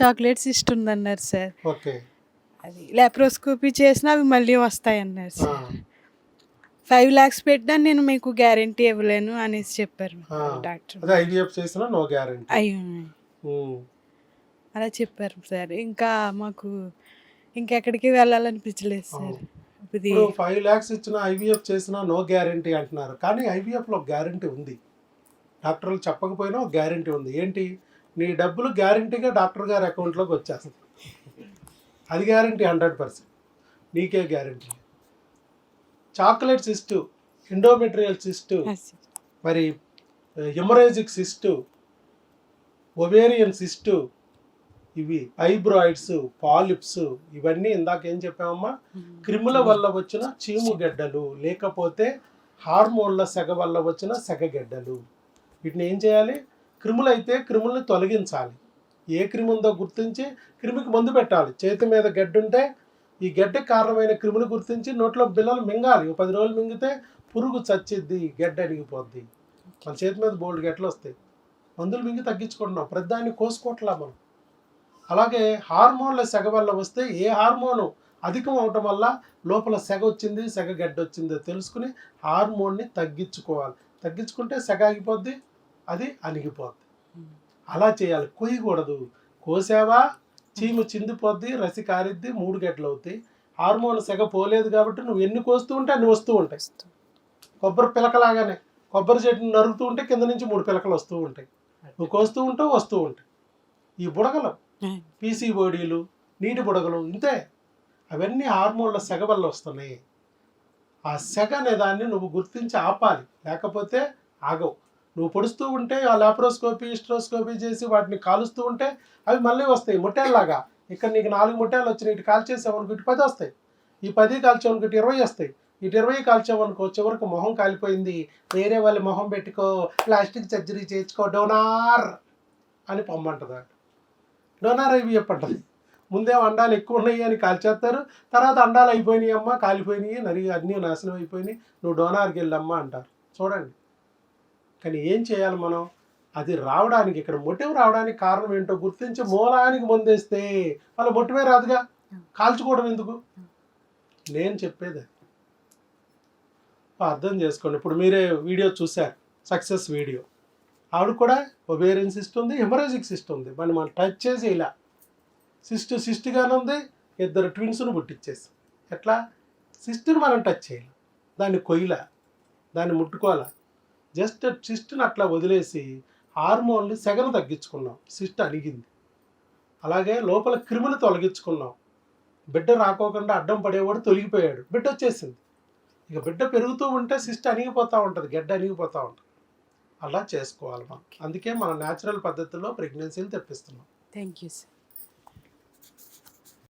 Chocolates ఇష్టం ఉందన్నారు sir. Okay. అది లాప్రోస్కోపీ చేసినా అవి మళ్ళీ వస్తాయి అన్నారు సార్. ఫైవ్ ల్యాక్స్ పెట్టినా నేను మీకు గ్యారంటీ ఇవ్వలేను అనేసి చెప్పారు. డాక్టర్. అదే ఐవీఎఫ్ చేసినా నో గ్యారంటీ. అయ్యో. అలా చెప్పారు సార్. ఇంకా మాకు ఇంకెక్కడికి వెళ్ళాలనిపించలేదు సార్. ఇది ఫైవ్ ల్యాక్స్ ఇచ్చిన ఐవీఎఫ్ చేసినా నో గ్యారంటీ అంటున్నారు. కానీ ఐవీఎఫ్లో గ్యారంటీ ఉంది. డాక్టర్లు చెప్పకపోయినా ఒక గ్యారంటీ ఉంది. ఏంటి? నీ డబ్బులు గ్యారంటీగా డాక్టర్ గారి అకౌంట్లోకి వచ్చేస్తుంది అది గ్యారంటీ హండ్రెడ్ పర్సెంట్. నీకే guarantee. Chocolate cyst endometrial cyst మరి హెమరేజిక్ సిస్టు ఒవేరియన్ సిస్టు ఇవి ఐబ్రాయిడ్స్ పాలిప్స్ ఇవన్నీ ఇందాక ఏం చెప్పామమ్మా? క్రిముల వల్ల వచ్చిన చీము గెడ్డలు లేకపోతే హార్మోన్ల సెగ వల్ల వచ్చిన సెగగెడ్డలు వీటిని ఏం చేయాలి? క్రిములైతే క్రిముల్ని తొలగించాలి. ఏ క్రిమి ఉందో గుర్తించి క్రిమికి మందు పెట్టాలి. చేతి మీద గడ్డి ఉంటే ఈ గడ్డకి కారణమైన క్రిములు గుర్తించి నోట్లో బిల్లలు మింగాలి. పది రోజులు మింగితే పురుగు చచ్చిద్ది గడ్డ అడిగిపోద్ది మన చేతి మీద బోల్డ్ గడ్డలు వస్తాయి. మందులు మింగి తగ్గించుకుంటున్నాం. ప్రతిదాన్ని కోసుకోవట్లా మనం. అలాగే హార్మోన్ల సెగ వల్ల వస్తే ఏ హార్మోను అధికం అవటం వల్ల లోపల సెగ వచ్చింది సెగ గడ్డ వచ్చిందో తెలుసుకుని హార్మోన్ని తగ్గించుకోవాలి. తగ్గించుకుంటే సెగ ఆగిపోద్ది అది అణిగిపోద్ది అలా చేయాలి. కొయ్యకూడదు. కోసావా? చీము చిందిపోద్ది రసి కారిద్ది మూడు గడ్డలు అవుతాయి హార్మోన్ సెగ పోలేదు కాబట్టి నువ్వు ఎన్ని కోస్తూ ఉంటే అన్ని వస్తూ ఉంటాయి. కొబ్బరి పిలకలాగానే. కొబ్బరి చెట్టుని నరుకుతూ ఉంటే కింద నుంచి మూడు పిలకలు వస్తూ ఉంటాయి. నువ్వు కోస్తూ ఉంటావు వస్తూ ఉంటాయి. ఈ బుడగలు పీసీఓడీలు నీటి బుడగలు ఇంతే. అవన్నీ హార్మోన్ల సెగ వల్ల వస్తున్నాయి. ఆ సెగ అనే దాన్ని నువ్వు గుర్తించి ఆపాలి. లేకపోతే ఆగవు. నువ్వు పొడుస్తూ ఉంటే ఆ లాప్రోస్కోపీ స్ట్రోస్కోపీ చేసి వాటిని కాలుస్తూ ఉంటే అవి మళ్ళీ వస్తాయి ముట్టేళ్ళలాగా ఇక్కడ నీకు నాలుగు ముట్టేలు వచ్చినాయి ఇటు కాల్చేసావనుకో ఇటు పది వస్తాయి. ఈ పది కాల్చావనుకో ఇటు ఇరవై వస్తాయి. ఇటు ఇరవై కాల్చావనుకో చివరికి మొహం కాలిపోయింది. వేరే వాళ్ళ మొహం పెట్టుకో ప్లాస్టిక్ సర్జరీ చేయించుకో డోనార్ అని పొమ్మంటుంది డోనార్ అవి చెప్పంటది. ముందేమో అండాలు ఎక్కువ ఉన్నాయి అని కాల్చేస్తారు. తర్వాత అండాలు అయిపోయినాయి అమ్మ కాలిపోయినాయి నరి అన్నీ నాశనం అయిపోయినాయి. నువ్వు డోనార్కి వెళ్ళమ్మా అంటారు. చూడండి. కానీ ఏం చేయాలి మనం? అది రావడానికి ఇక్కడ మొటివ్ రావడానికి కారణం ఏంటో గుర్తించి మూలానికి ముందేస్తే వాళ్ళ మొటివే రాదుగా? కాల్చుకోవడం ఎందుకు? నేను చెప్పేది అర్థం చేసుకోండి. ఇప్పుడు మీరే వీడియో చూశారు సక్సెస్ వీడియో. ఆవిడ కూడా ఒబేరియన్ సిస్ట్ ఉంది హెమరాజిక్ సిస్ట్ ఉంది. మరి మనం టచ్ చేసి ఇలా సిస్ట్ సిస్ట్గానే ఉంది ఇద్దరు ట్విన్స్ను పుట్టించేసి ఎట్లా? సిస్ట్ని మనం టచ్ చేయాలి. దాన్ని కొయ్యలా? దాన్ని ముట్టుకోవాలా? జస్ట్ సిస్ట్ని అట్లా వదిలేసి హార్మోన్లు సెగను తగ్గించుకున్నాం. సిస్ట్ అణిగింది అలాగే లోపల క్రిములు తొలగించుకున్నాం బిడ్డ రాకోకుండా అడ్డం పడేవాడు తొలగిపోయాడు. బిడ్డ వచ్చేసింది. ఇక బిడ్డ పెరుగుతూ ఉంటే సిస్ట్ అణిగిపోతూ ఉంటుంది గడ్డ అణిగిపోతూ ఉంటుంది. అలా చేసుకోవాలి మనం. అందుకే మన న్యాచురల్ పద్ధతిలో ప్రెగ్నెన్సీని తెప్పిస్తున్నాం. Thank you sir.